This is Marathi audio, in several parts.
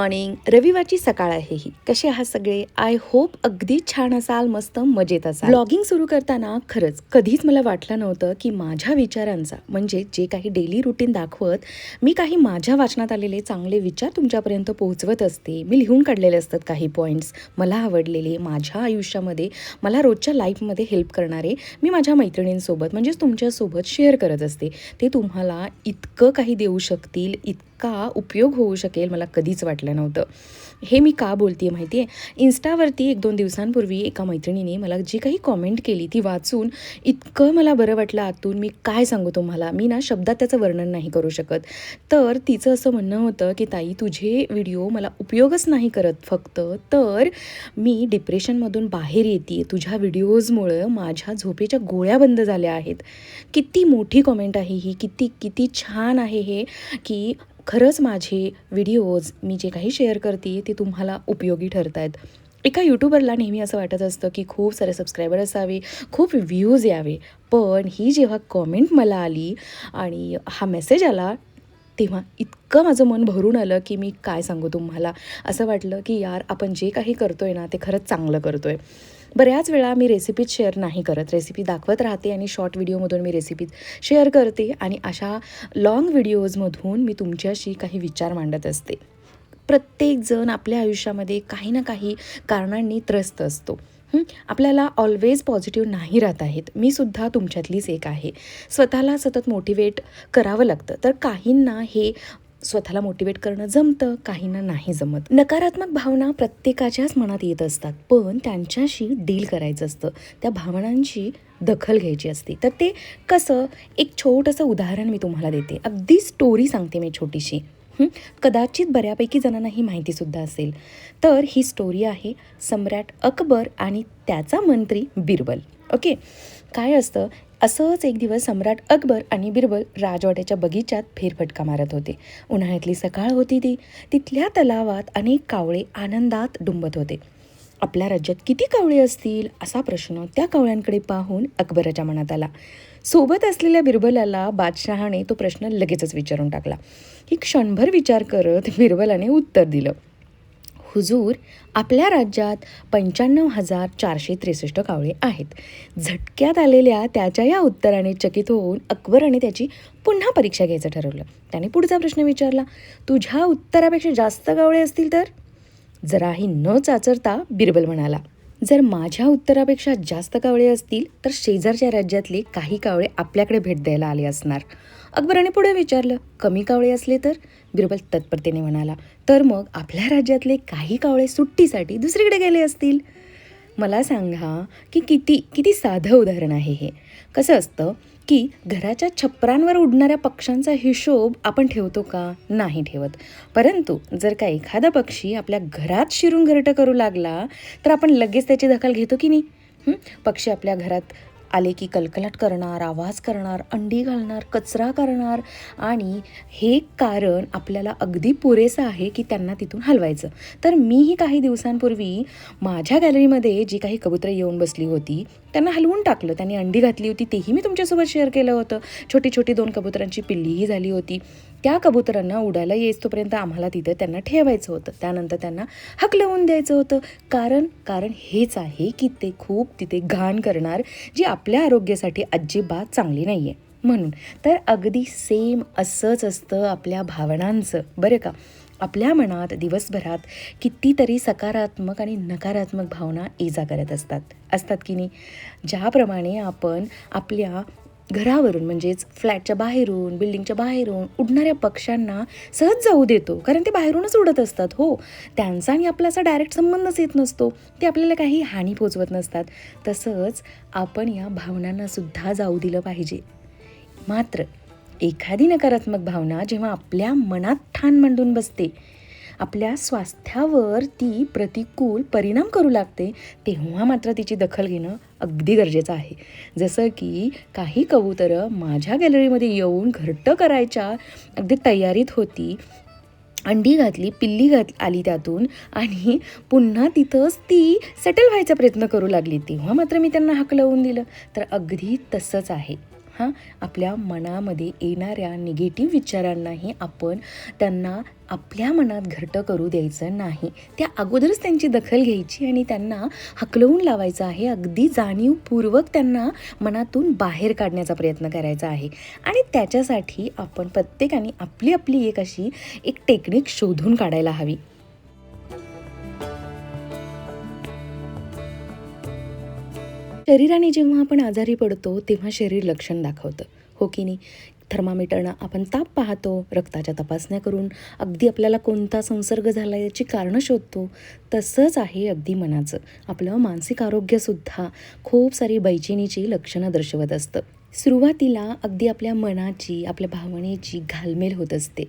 मॉर्निंग रविवारची सकाळ आहे ही. कसे आहात सगळे? आय होप अगदी छान असाल मस्त मजेत असाल. ब्लॉगिंग सुरू करताना खरंच कधीच मला वाटलं नव्हतं की माझ्या विचारांचा म्हणजे जे काही डेली रुटीन दाखवत मी काही माझ्या वाचनात आलेले चांगले विचार तुमच्यापर्यंत पोहोचवत असते. मी लिहून काढलेले असतात काही पॉईंट्स मला आवडलेले माझ्या आयुष्यामध्ये मला रोजच्या लाईफमध्ये हेल्प करणारे मी माझ्या मैत्रिणींसोबत म्हणजेच तुमच्यासोबत शेअर करत असते. ते तुम्हाला इतकं काही देऊ शकतील इतका उपयोग होऊ शकेल मला कधीच वाटलं नव्हतं. हे मी का बोलते आहे माहिती आहे इन्स्टावरती एक दोन दिवसांपूर्वी एका मैत्रिणीने मला जी काही कॉमेंट केली ती वाचून इतकं मला बरं वाटलं आतून. मी काय सांगू तुम्हाला? मी ना शब्दात त्याचं वर्णन नाही करू शकत. तर तिचं असं म्हणणं होतं की ताई तुझे व्हिडिओ मला उपयोगच नाही करत फक्त. तर मी डिप्रेशनमधून बाहेर येते. तुझ्या व्हिडिओजमुळं माझ्या झोपेच्या गोळ्या बंद झाल्या आहेत. किती मोठी कॉमेंट आहे ही. किती किती छान आहे हे की खरंच माझे व्हिडिओज मी जे काही शेअर करते ते तुम्हाला उपयोगी ठरत आहेत एका यूट्यूबरला नेहमी असं वाटत असतं की खूप सारे सबस्क्रायबर असावे खूप व्ह्यूज यावे. पण ही जेव्हा कॉमेंट मला आली आणि हा मेसेज आला तेव्हा इतकं माझं मन भरून आलं की मी काय सांगू तुम्हाला? असं वाटलं की यार आपण जे काही करतो आहे ना ते खरंच चांगलं करतो आहे बऱ्याच वेळा मी रेसिपीज शेअर नाही करत. रेसिपी दाखवत राहते आणि शॉर्ट व्हिडिओमधून मी रेसिपीज शेअर करते आणि अशा लाँग व्हिडिओजमधून मी तुमच्याशी काही विचार मांडत असते. प्रत्येकजण आपल्या आयुष्यामध्ये काही ना काही कारणांनी त्रस्त असतो. आपल्याला ऑलवेज पॉझिटिव्ह नाही राहत आहेत. मी सुद्धा तुमच्यातलीच एक आहे. स्वतःला सतत मोटिवेट करावं लागतं. तर काहींना हे स्वतःला मोटिवेट करणं जमतं काहींना नाही जमत. नकारात्मक भावना प्रत्येकाच्याच मनात येत असतात पण त्यांच्याशी डील करायचं असतं. त्या भावनांची दखल घ्यायची असते. तर ते कसं एक छोटंसं उदाहरण मी तुम्हाला देते. अगदी स्टोरी सांगते मी छोटीशी. कदाचित बऱ्यापैकी जणांना ही माहितीसुद्धा असेल. तर ही स्टोरी आहे सम्राट अकबर आणि त्याचा मंत्री बिरबल. ओके? काय असतं? असंच एक दिवस सम्राट अकबर आणि बिरबल राजवाड्याच्या बगीचात फेरफटका मारत होते. उन्हाळ्यातली सकाळ होती ती. तिथल्या तलावात अनेक कावळे आनंदात डुंबत होते. आपल्या राज्यात किती कावळे असतील असा प्रश्न त्या कावळ्यांकडे पाहून अकबराच्या मनात आला. सोबत असलेल्या बिरबलाला बादशहाने तो प्रश्न लगेचच विचारून टाकला. ही क्षणभर विचार करत बिरबलाने उत्तर दिलं. हुजूर आपल्या राज्यात पंच्याण्णव हजार चारशे त्रेसष्ट कावळे आहेत. झटक्यात आलेल्या त्याच्या या उत्तराने चकित होऊन अकबराने त्याची पुन्हा परीक्षा घ्यायचं ठरवलं. त्याने पुढचा प्रश्न विचारला तुझ्या उत्तरापेक्षा जास्त कावळे असतील तर? जराही न चाचरता बिरबल म्हणाला जर माझ्या उत्तरापेक्षा जास्त कावळे असतील तर शेजारच्या राज्यातले काही कावळे आपल्याकडे भेट द्यायला आले असणार. अकबराने पुढे विचारलं कमी कावळे असले तर? बिरबल तत्परतेने म्हणाला तर मग आपल्या राज्यातले काही कावळे सुट्टीसाठी दुसरीकडे गेले असतील? मला सांगा की किती किती साधं उदाहरण आहे हे. कसं असतं की घराच्या छप्परांवर उडणाऱ्या पक्ष्यांचा हिशोब आपण ठेवतो का? नाही ठेवत. परंतु जर का एखादा पक्षी आपल्या घरात शिरून घरटं करू लागला तर आपण लगेच त्याची दखल घेतो की नाही? पक्षी आपल्या घरात आले की कलकलाट करणार आवाज करणार अंडी घालणार कचरा करणार. आणि हे कारण आपल्याला अगदी पुरेसं आहे की त्यांना तिथून हलवायचं. तर मीही काही दिवसांपूर्वी माझ्या गॅलरीमध्ये जी काही कबुतरं येऊन बसली होती त्यांना हलवून टाकलं. त्यांनी अंडी घातली होती तेही मी तुमच्यासोबत शेअर केलं होतं. छोटी छोटी दोन कबुतरांची पिल्लीही झाली होती. त्या कबुतरांना उडायला येईस तोपर्यंत आम्हाला तिथं त्यांना ठेवायचं होतं. त्यानंतर त्यांना हकलवून द्यायचं होतं. कारण कारण हेच आहे की ते खूप तिथे घाण करणार जी आपल्या आरोग्यासाठी अजिबात चांगली नाही आहे म्हणून तर अगदी सेम असंच असतं आपल्या भावनांचं. बरं का? आपल्या मनात दिवसभरात कितीतरी सकारात्मक आणि नकारात्मक भावना इजा करत असतात. असतात की नाही? ज्याप्रमाणे आपण आपल्या घरावरून म्हणजेच फ्लॅटच्या बाहेरून बिल्डिंगच्या बाहेरून उडणाऱ्या पक्ष्यांना सहज जाऊ देतो. कारण ते बाहेरूनच उडत असतात हो. त्यांचा आणि आपला असा डायरेक्ट संबंधच येत नसतो. ते आपल्याला काही हानी पोचवत नसतात. तसंच आपण या भावनांना सुद्धा जाऊ दिलं पाहिजे. मात्र एखादी नकारात्मक भावना जेव्हा आपल्या मनात ठाण मांडून बसते आपल्या स्वास्थ्यावर ती प्रतिकूल परिणाम करू लागते तेव्हा मात्र तिची दखल घेणं अगदी गरजेचं आहे. जसं की काही कबुतरं माझ्या गॅलरीमध्ये येऊन घट्ट करायच्या अगदी तयारीत होती. अंडी घातली पिल्ली घात आली त्यातून आणि पुन्हा तिथंच ती सेटल व्हायचा प्रयत्न करू लागली. तेव्हा मात्र मी त्यांना हकलवून दिलं. तर अगदी तसंच आहे. हां आपल्या मनामध्ये येणाऱ्या निगेटिव्ह विचारांनाही आपण त्यांना आपल्या मनात घरटं करू द्यायचं नाही. त्या अगोदरच त्यांची दखल घ्यायची आणि त्यांना हकलवून लावायचं आहे. अगदी जाणीवपूर्वक त्यांना मनातून बाहेर काढण्याचा प्रयत्न करायचा आहे. आणि त्याच्यासाठी आपण प्रत्येकाने आपली आपली एक अशी एक टेक्निक शोधून काढायला हवी. शरीराने जेव्हा आपण आजारी पडतो तेव्हा शरीर लक्षण दाखवतं. हो की नाही? थर्मामीटरनं आपण ताप पाहतो रक्ताच्या तपासण्या करून अगदी आपल्याला कोणता संसर्ग झाला याची कारणं शोधतो. तसंच आहे अगदी मनाचं. आपलं मानसिक आरोग्यसुद्धा खूप सारी बैचेनीची लक्षणं दर्शवत असतं. सुरुवातीला अगदी आपल्या मनाची आपल्या भावनेची घालमेल होत असते.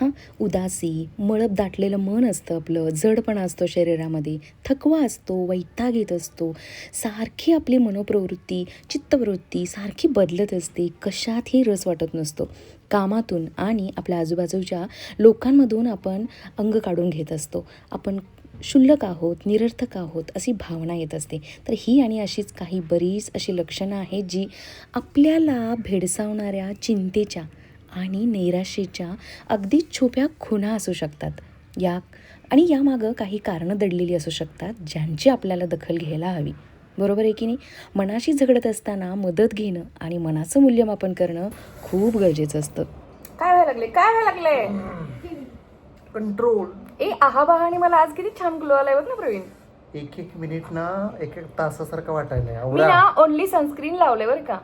हां उदासी मळब दाटलेलं मन असतं आपलं जडपणा असतो शरीरामध्ये थकवा असतो वैताग येत असतो. सारखी आपली मनोप्रवृत्ती चित्तवृत्ती सारखी बदलत असते कशातही रस वाटत नसतो. कामातून आणि आपल्या आजूबाजूच्या लोकांमधून आपण अंग काढून घेत असतो. आपण क्षुल्लक आहोत निरर्थक आहोत अशी भावना येत असते. तर ही आणि अशीच काही बरीच अशी लक्षणं आहेत जी आपल्याला भेडसावणाऱ्या चिंतेच्या आणि नैराश्याच्या अगदी छुप्या खुणा असू शकतात. या आणि यामागं काही कारणं दडलेली असू शकतात ज्यांची आपल्याला दखल घ्यायला हवी. बरोबर आहे की नाही? मनाशी झगडत असताना मदत घेणं आणि मनाचं मूल्यमापन करणं खूप गरजेचं असतं. काय व्हायला लागले काय व्हायला लागले कंट्रोल ए आहा बहाने मला आज किती छान ग्लो आलाय बघ ना प्रवीण. एक एक मिनिट ना एक एक तासासारखं वाटायला मी ना ओनली सनस्क्रीन लावले बरं का.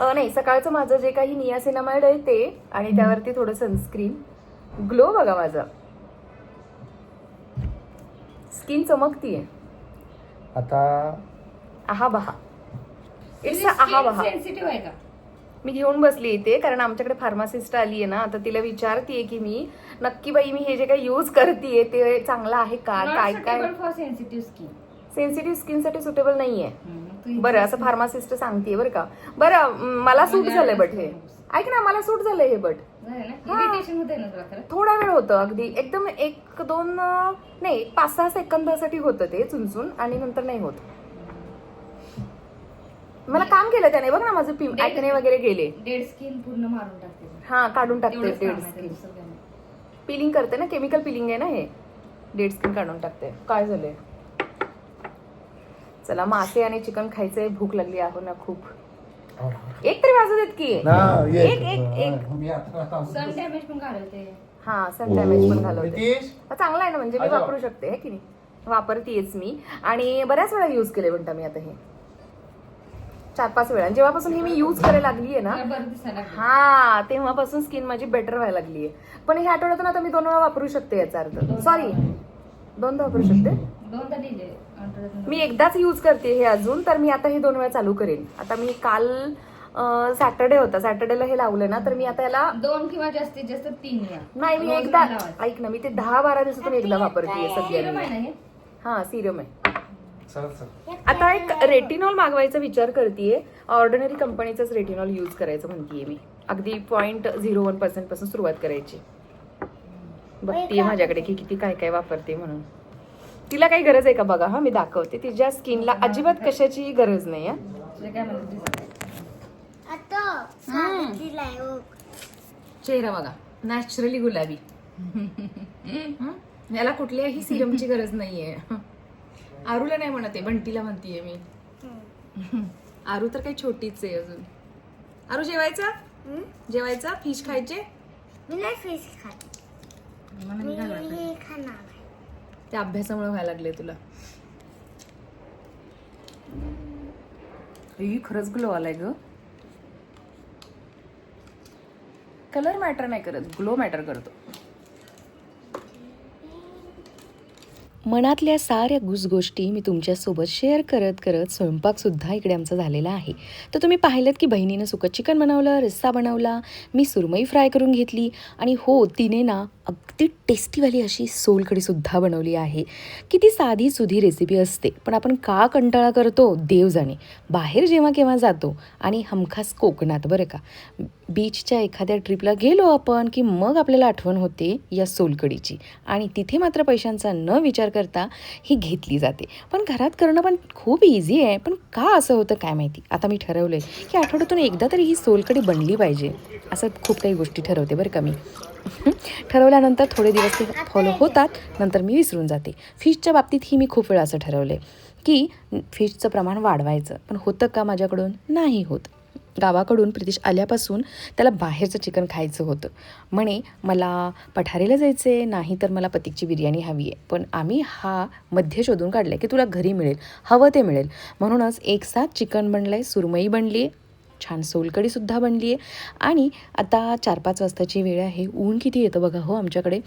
नाही सकाळचं माझं जे काही नियासिनामाइड आहे ते आणि त्यावरती थोडं सनस्क्रीन. ग्लो बघा माझा. स्किन चमकतीये. आता आहा बहा इट्स आहा बहा सेन्सिटिव्ह आहे का? मी घेऊन बसली इथे कारण आमच्याकडे फार्मासिस्ट आली आहे ना तर तिला विचारतीये की मी नक्की बाई मी हे जे काही यूज करतेय ते चांगलं आहे का? काय काय? सेन्सिटिव्ह स्किन सेन्सिटिव्ह स्किनसाठी सुटेबल नाहीये. बरं असं फार्मासिस्ट सांगते बरं का. बरं मला सूट झालंय बट हे. ऐक ना मला सूट झालंय हे बट. थोडा वेळ होतं अगदी. एकदम एक दोन नाही पाच सहा सेकंदासाठी होतं ते चुनचुन आणि नंतर नाही होत. मला काम केलं त्याने. बघ ना माझं पिम ऐकणे वगैरे गेले. डेड स्किन पूर्ण मारून टाकते हा काढून टाकते डेड स्किन. पिलिंग करते ना केमिकल पिलिंग आहे ना हे? डेड स्किन काढून टाकते. काय झालंय? चला मासे आणि चिकन खायचंय भूक लागली आहो ना खूप. एक तरी वाजू देत की. ना ये. एक एक एक. मी आता सन डॅमेज पण घालवते. हा सन डॅमेज पण घालवते. नितीश? हा, चांगला आहे ना म्हणजे मी अच्छा. वापरू शकते हे की नाही? वापरतीयच मी. आणि बऱ्याच वेळा युज केले म्हणता मी आता हे. चार पाच वेळा. आणि जेव्हापासून हे मी युज करायला लागली आहे ना मला बरं दिसायला लागलं. हा तेव्हापासून स्किन माझी बेटर व्हायला लागली आहे पण ह्या आठवड्यातून आता मी दोन वेळा वापरू शकते याचा अर्थ. सॉरी दोनदा वापरू शकते? दोनदा लिहिले. आठवड्यातून मी एकदाच यूज करते हे अजून तर मी आता हे दोन वेळा चालू करेन. आता मी काल सॅटर्डे होता. सॅटर्डेला हे लावलं ना तर मी आता याला दोन किंवा जास्तीत जास्त तीन नाही मी एकदा. ऐक ना मी ते दहा बारा दिवसातून एकदा वापरते सध्या हे हा? सिरम आहे. चल चल. आता एक रेटिनॉल मागवायचा विचार करतेय. ऑर्डिनरी कंपनीचाच रेटिनॉल यूज करायचं म्हणतीये मी. अगदी पॉईंट झिरो वन पर्सेंटपासून सुरुवात करायची. बघतीये माझ्याकडे की किती काय काय वापरते म्हणून. तिला काही गरज आहे का बघा? हा मी दाखवते. तिच्या स्किनला अजिबात कशाची गरज नाही. चेहरा बघा. नॅचरली गुलाबी? याला कुठल्याही सिरमची गरज नाहीये. आरूला नाही म्हणते बंटीला म्हणतीये मी. आरू तर काही छोटीच आहे अजून. आरू जेवायचा? जेवायचा? फिश खायचे? मी नाही फिश खात. त्या अभ्यासामुळे व्हायला लागले तुला. खरंच ग्लो आलाय ग. कलर मॅटर नाही करत ग्लो मॅटर करतो. मनातल्या साऱ्या गुसगोष्टी मी तुमच्यासोबत शेअर करत करत स्वयंपाकसुद्धा इकडे आमचा झालेला आहे. तर तुम्ही पाहिलं की बहिणीनं सुकं चिकन बनवलं रस्सा बनवला मी सुरमई फ्राय करून घेतली आणि हो तिने ना अगदी टेस्टीवाली अशी सोलकडीसुद्धा बनवली आहे. किती साधी सुधी रेसिपी असते पण आपण का कंटाळा करतो? देव जाणे. बाहेर जेव्हा केव्हा जातो आणि हमखास कोकणात बरं का. बीचच्या एखाद्या ट्रिपला गेलो आपण की मग आपल्याला आठवण होते या सोलकडीची आणि तिथे मात्र पैशांचा न विचार करता ही घेतली जाते. पण घरात करणं पण खूप इझी आहे. पण का असं होतं काय माहिती? आता मी ठरवलं आहे की आठवड्यातून एकदा तरी ही सोलकडी बनली पाहिजे. असं खूप काही गोष्टी ठरवते बरं का मी. ठरवल्यानंतर थोडे दिवस ते फॉलो होतात. नंतर मी विसरून जाते. फिशच्या बाबतीत ही मी खूप वेळा असं ठरवलं आहे की फिशचं प्रमाण वाढवायचं. पण होतं का माझ्याकडून? नाही होत. गावाकडून प्रितीश आल्यापासून त्याला बाहेरचं चिकन खायचं होतं. म्हणे मला पठारीला आहे नाही तर मला पतिकची बिर्याणी हवी आहे. पण आम्ही हा मध्य शोधून काढला की तुला घरी मिळेल हवं ते मिळेल. म्हणूनच एक साथ चिकन बनलं आहे सुरमई बनली आहे छान सोलकडीसुद्धा बनली आहे आणि आता चार पाच वाजताची वेळ आहे ऊन किती येतं बघा हो आमच्याकडे.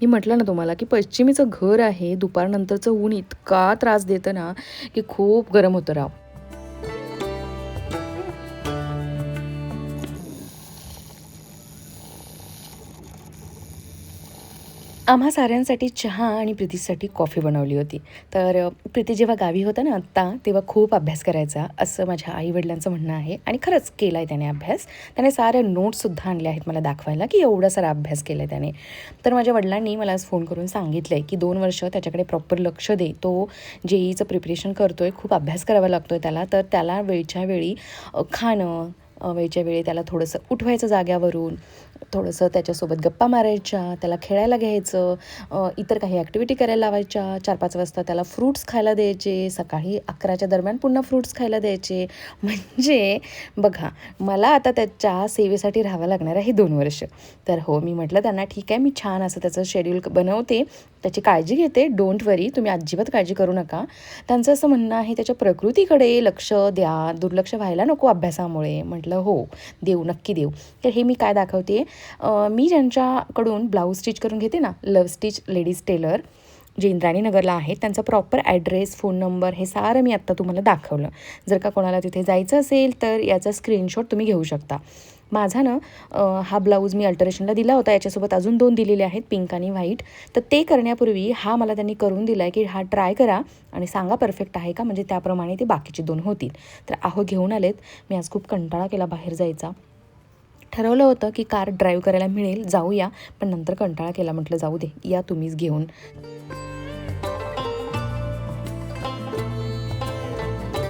मी म्हटलं ना तुम्हाला की पश्चिमेचं घर आहे दुपारनंतरचं ऊन इतका त्रास देतं ना की खूप गरम होतं राव. आम्हा साऱ्यांसाठी चहा आणि प्रीतीसाठी कॉफी बनवली होती. तर प्रीती जेव्हा गावी होता ना आत्ता तेव्हा खूप अभ्यास करायचा असं माझ्या आईवडिलांचं म्हणणं आहे आणि खरंच केला आहे त्याने अभ्यास. त्याने साऱ्या नोट्ससुद्धा आणल्या आहेत मला दाखवायला की एवढा सारा अभ्यास केला आहे त्याने. तर माझ्या वडिलांनी मला आज फोन करून सांगितलं आहे की दोन वर्ष त्याच्याकडे प्रॉपर लक्ष दे. तो जेईचं प्रिपरेशन करतो आहे खूप अभ्यास करावा लागतो आहे त्याला. तर त्याला वेळच्या वेळी खाणं वेळच्या वेळी त्याला थोडंसं उठवायचं जाग्यावरून थोडंसं त्याच्यासोबत गप्पा मारायच्या त्याला खेळायला घ्यायचं इतर काही ॲक्टिव्हिटी करायला लावायच्या. चार पाच वाजता त्याला फ्रूट्स खायला द्यायचे. सकाळी अकराच्या दरम्यान पुन्हा फ्रूट्स खायला द्यायचे. म्हणजे बघा मला आता त्याच्या सेवेसाठी राहावं लागणार आहे दोन वर्ष. तर हो मी म्हटलं त्यांना ठीक आहे मी छान असं त्याचं शेड्यूल बनवते. त्याची काळजी घेते. डोंट वरी तुम्ही अजिबात काळजी करू नका. त्यांचं असं म्हणणं आहे त्याच्या प्रकृतीकडे लक्ष द्या. दुर्लक्ष व्हायला नको अभ्यासामुळे. म्हटलं हो देऊ. नक्की देऊ. तर हे मी काय दाखवते? मी ज्यांच्याकडून ब्लाऊज स्टिच करून घेते ना लव स्टिच लेडीज टेलर जे इंद्राणीनगरला आहे त्यांचा प्रॉपर ॲड्रेस फोन नंबर हे सारं मी आत्ता तुम्हाला दाखवलं. जर का कोणाला तिथे जायचं असेल तर याचा स्क्रीनशॉट तुम्ही घेऊ शकता. माझा ना हा ब्लाऊज मी अल्टरेशनला दिला होता याच्यासोबत अजून दोन दिलेले आहेत पिंक आणि व्हाईट तर ते करण्यापूर्वी हा मला त्यांनी करून दिला आहे की हा ट्राय करा आणि सांगा परफेक्ट आहे का म्हणजे त्याप्रमाणे ते बाकीचे दोन होतील. तर आहो घेऊन आलेत. मी आज खूप कंटाळा केला बाहेर जायचा. ठरवलं होतं की कार ड्राईव्ह करायला मिळेल जाऊया. पण नंतर कंटाळा केला म्हटलं जाऊ दे या तुम्हीच घेऊन.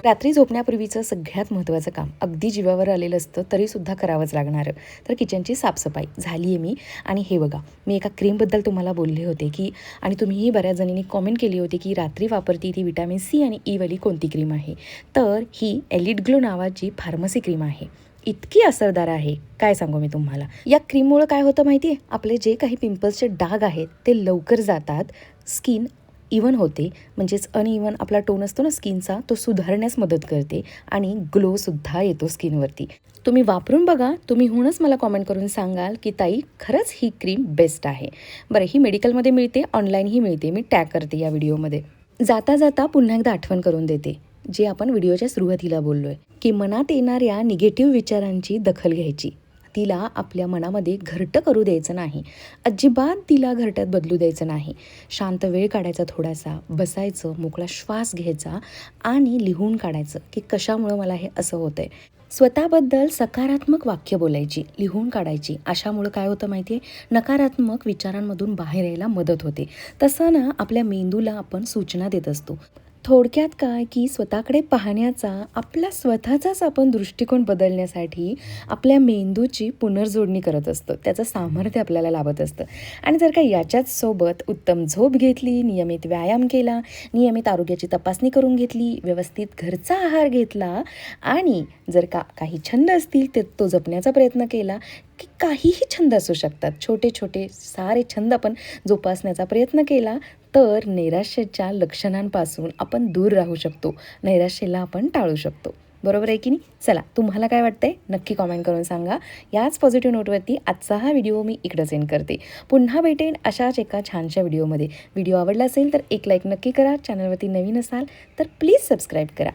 रात्री झोपण्यापूर्वीचं सगळ्यात महत्त्वाचं काम अगदी जीवावर आलेलं असतं तरीसुद्धा करावंच लागणारं. तर किचनची साफसफाई झाली आहे मी. आणि हे बघा मी एका क्रीमबद्दल तुम्हाला बोलले होते की आणि तुम्हीही बऱ्याच जणींनी कॉमेंट केली होती की रात्री वापरती ती विटॅमिन सी आणि ईवाली कोणती क्रीम आहे? तर ही एलिट ग्लो नावाची फार्मसी क्रीम आहे. इतकी असरदार आहे? काय सांगू मी तुम्हाला? या क्रीममुळं काय होतं माहिती आहे आपले जे काही पिंपल्सचे डाग आहेत ते लवकर जातात. स्किन इवन होते. म्हणजेच अनइवन आपला टोन असतो ना स्किनचा तो सुधारण्यास मदत करते आणि ग्लोसुद्धा येतो स्किनवरती. तुम्ही वापरून बघा. तुम्ही होऊनच मला कॉमेंट करून सांगाल की ताई खरंच ही क्रीम बेस्ट आहे. बरं ही मेडिकलमध्ये मिळते ऑनलाईनही मिळते. मी टॅग करते या व्हिडिओमध्ये जाता जाता पुन्हा एकदा आठवण करून देते. जे आपण व्हिडिओच्या सुरुवातीला बोललो आहे की मनात येणाऱ्या निगेटिव्ह विचारांची दखल घ्यायची. तिला आपल्या मनामध्ये घरटं करू द्यायचं नाही. अजिबात तिला घरट्यात बदलू द्यायचं नाही. शांत वेळ काढायचा थोडासा बसायचं मोकळा श्वास घ्यायचा आणि लिहून काढायचं की कशामुळं मला हे असं होतंय. स्वतःबद्दल सकारात्मक वाक्य बोलायची लिहून काढायची. अशामुळं काय होतं माहिती आहे नकारात्मक विचारांमधून बाहेर यायला मदत होते. तसं ना आपल्या मेंदूला आपण सूचना देत असतो. थोडक्यात काय की स्वतःकडे पाहण्याचा आपला स्वतःचाच आपण दृष्टिकोन बदलण्यासाठी आपल्या मेंदूची पुनर्जोडणी करत असतो. त्याचं सामर्थ्य आपल्याला लाभत असतं. आणि जर का याच्याच सोबत उत्तम झोप घेतली नियमित व्यायाम केला नियमित आरोग्याची तपासणी करून घेतली व्यवस्थित घरचा आहार घेतला आणि जर का काही छंद असतील तर तो जपण्याचा प्रयत्न केला की काहीही छंद असू शकतात. छोटे छोटे सारे छंद आपण जोपासण्याचा प्रयत्न केला तर नैराश्याच्या लक्षणांपासून आपण दूर राहू शकतो. नैराश्याला आपण टाळू शकतो. बरोबर आहे की नाही? चला तुम्हाला काय वाटतंय? नक्की कॉमेंट करून सांगा. याच पॉझिटिव्ह नोटवरती आजचा हा व्हिडिओ मी इकडं सेंड करते. पुन्हा भेटेन अशाच एका छानशा व्हिडिओमध्ये व्हिडिओ आवडला असेल तर एक लाईक नक्की करा. चॅनलवरती नवीन असाल तर प्लीज सबस्क्राईब करा.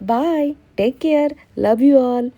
Bye take care love you all